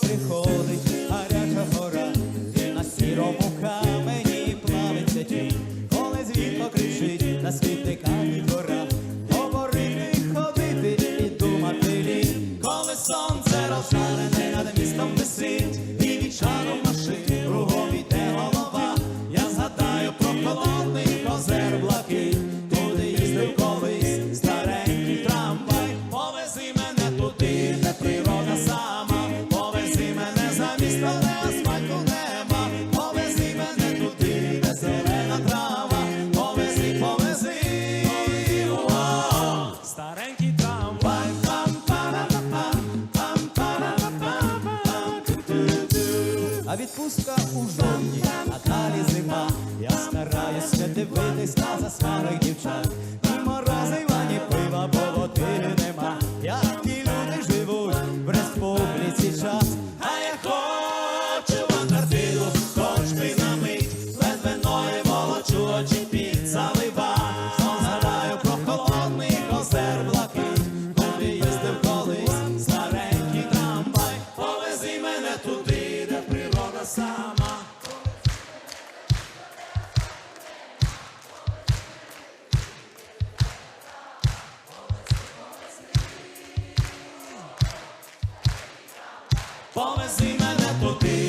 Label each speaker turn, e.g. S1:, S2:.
S1: приходить гаряча гора, на сірому камені плавиться тінь, коли звіт покричить, на світ текає гора, говорити, ходити і думати лінь, коли сонце розжарене. відпустка у жовтні, а далі зима. Я стараюся дивитись на засману. sama. Pomezi na to ti